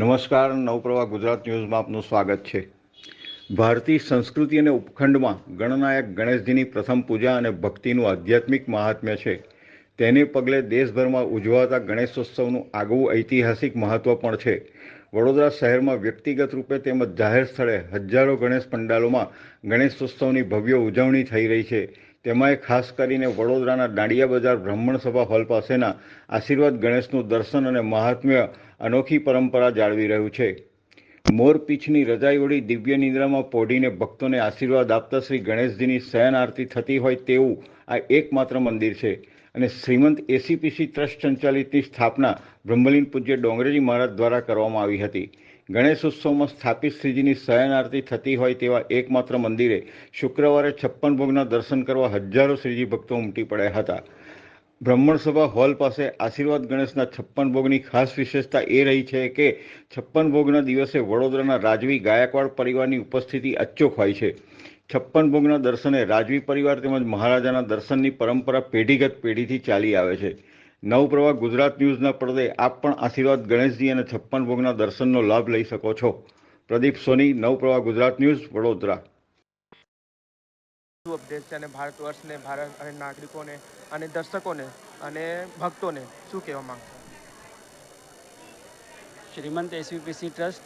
નમસ્કાર, નવપ્રવાહ ગુજરાત ન્યૂઝમાં આપનું સ્વાગત છે. ભારતીય સંસ્કૃતિ અને ઉપખંડમાં ગણનાયક ગણેશજીની પ્રથમ પૂજા અને ભક્તિનું આધ્યાત્મિક મહાત્મ્ય છે. તેને પગલે દેશભરમાં ઉજવાતા ગણેશોત્સવનું આગવું ઐતિહાસિક મહત્ત્વ પણ છે. વડોદરા શહેરમાં વ્યક્તિગત રૂપે તેમજ જાહેર સ્થળે હજારો ગણેશ પંડાલોમાં ગણેશોત્સવની ભવ્ય ઉજવણી થઈ રહી છે. તેમાંય ખાસ કરીને વડોદરાના દાંડિયા બજાર બ્રાહ્મણ સભા હોલ પાસેના આશીર્વાદ ગણેશનું દર્શન અને મહાત્મ્ય અનોખી પરંપરા જાળવી રહ્યું છે. મોરપીંછની રજાઈ વળી દિવ્ય નિંદ્રામાં પોઢીને ભક્તોને આશીર્વાદ આપતા શ્રી ગણેશજીની શયન આરતી થતી હોય તેવું આ એકમાત્ર મંદિર છે અને શ્રીમંત એસીપીસી ટ્રસ્ટ સંચાલિતની સ્થાપના બ્રહ્મલીન પૂજ્ય ડોંગરેજી મહારાજ દ્વારા કરવામાં આવી હતી. ગણેશ ઉત્સવમાં સ્થાપિત શ્રીજીની શયન આરતી થતી હોય તેવા એકમાત્ર મંદિરે શુક્રવારે છપ્પન ભોગના દર્શન કરવા હજારો શ્રીજી ભક્તો ઉમટી પડ્યા હતા. બ્રાહ્મણ સભા હોલ પાસે આશીર્વાદ ગણેશના છપ્પન ભોગની ખાસ વિશેષતા એ રહી છે કે છપ્પન ભોગના દિવસે વડોદરાના રાજવી ગાયકવાડ પરિવારની ઉપસ્થિતિ અચૂક હોય છે. છપ્પન ભોગના દર્શને રાજવી પરિવાર તેમજ મહારાજાના દર્શનની પરંપરા પેઢીગત પેઢીથી ચાલી આવે છે. નવપ્રવાહ ગુજરાત ન્યૂઝના પડદે આપ પણ આશીર્વાદ ગણેશજી અને છપ્પન ભોગના દર્શનનો લાભ લઈ શકો છો. પ્રદીપ સોની નવપ્રવાહ ગુજરાત ન્યૂઝ વડોદરા. શું અપડેટ છે અને ભારત વર્ષને ભારત અને નાગરિકોને અને દર્શકોને અને ભક્તોને શું કહેવા માંગશો? શ્રીમંત એસવીપીસી ટ્રસ્ટ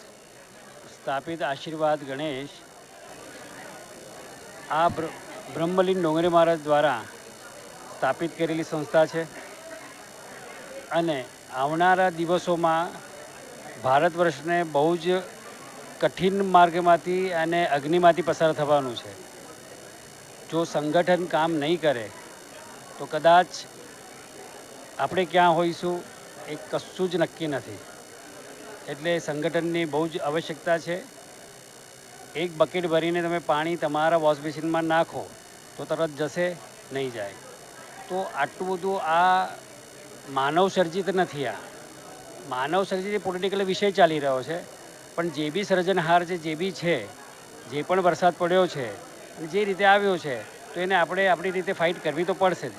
સ્થાપિત આશીર્વાદ ગણેશ આ બ્રહ્મલીન ડોંગરે મહારાજ દ્વારા સ્થાપિત કરેલી સંસ્થા છે. અને આવનારા દિવસોમાં ભારત વર્ષને બહુ જ કઠિન માર્ગમાંથી અને અગ્નિમાંથી પસાર થવાનું છે. જો સંગઠન કામ નહીં કરે, તો કદાચ આપણે ક્યાં હોઈશું એ કશું જ નક્કી નથી. એટલે સંગઠનની બહુ જ આવશ્યકતા છે. એક બકેટ ભરીને તમે પાણી તમારા વોશ બેસિનમાં નાખો, તો તરત જશે, નહીં જાય. તો આટલું બધું આ માનવ સર્જિત નથી આ. માનવ સર્જિત પોલિટિકલ વિષય ચાલી રહ્યો છે, પણ જે બી સર્જનહાર છે, જે બી છે, જે પણ વરસાદ પડ્યો છે, અને જે રીતે આવ્યો છે, તો એને આપણે આપણી રીતે ફાઇટ કરવી તો પડશે જ.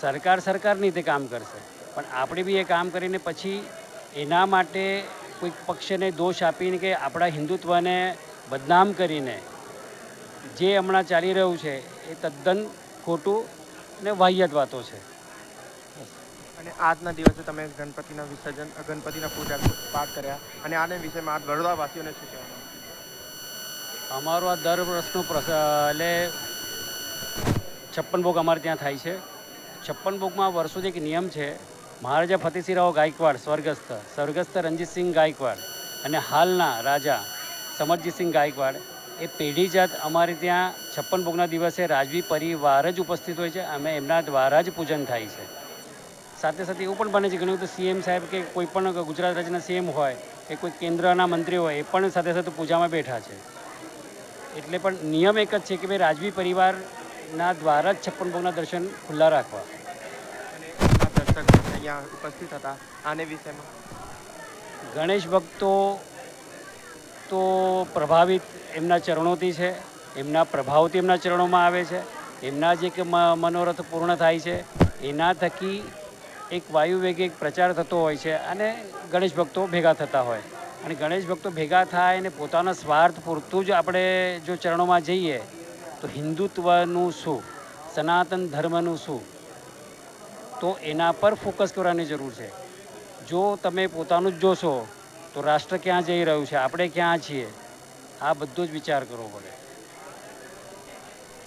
સરકાર સરકારની રીતે કામ કરશે, પણ આપણે બી એ કામ કરીને પછી એના માટે કોઈક પક્ષને દોષ આપીને કે આપણા હિન્દુત્વને બદનામ કરીને જે હમણાં ચાલી રહ્યું છે, એ તદ્દન ખોટું અને વાહ્યત વાતો છે. અને આજના દિવસે તમે ગણપતિના વિસર્જન, ગણપતિના પૂજા પાઠ કર્યા અને આને વિષયમાં આજ વડોદરાવાસીઓને શું કહેવા અમારો આ દર વર્ષનો એટલે છપ્પન ભોગ અમારે ત્યાં થાય છે. છપ્પન ભોગમાં વર્ષોથી એક નિયમ છે, મહારાજા ફતેહસિંહરાવ ગાયકવાડ, સ્વર્ગસ્થ સ્વર્ગસ્થ રણજીતસિંહ ગાયકવાડ અને હાલના રાજા સમરજીતસિંહ ગાયકવાડ, એ પેઢીજાત અમારે ત્યાં છપ્પન ભોગના દિવસે રાજવી પરિવાર જ ઉપસ્થિત હોય છે. અમે એમના દ્વારા જ પૂજન થાય છે. સાથે સાથે એવું પણ બને છે ઘણી વખત સીએમ સાહેબ કે કોઈ પણ ગુજરાત રાજ્યના સીએમ હોય કે કોઈ કેન્દ્રના મંત્રી હોય એ પણ સાથે સાથે પૂજામાં બેઠા છે. એટલે પણ નિયમ એક જ છે કે ભાઈ રાજવી પરિવારના દ્વારા જ છપ્પન ભોગના દર્શન ખુલ્લા રાખવા. દર્શક અહીંયા ઉપસ્થિત હતા. આને વિષયમાં ગણેશ ભક્તો તો પ્રભાવિત એમના ચરણોથી છે એમના પ્રભાવથી એમના ચરણોમાં આવે છે એમના જે કે મનોરથ પૂર્ણ થાય છે એના થકી એક વાયુવેગિક પ્રચાર થતો હોય છે અને ગણેશ ભક્તો ભેગા થતા હોય. અને ગણેશ ભક્તો ભેગા થાય અને પોતાના સ્વાર્થ પૂરતું જ આપણે જો ચરણોમાં જઈએ, તો હિન્દુત્વનું શું? સનાતન ધર્મનું શું? તો એના પર ફોકસ કરવાની જરૂર છે. જો તમે પોતાનું જ જોશો, તો રાષ્ટ્ર ક્યાં જઈ રહ્યું છે? આપણે ક્યાં છીએ? આ બધું જ વિચાર કરવો પડે.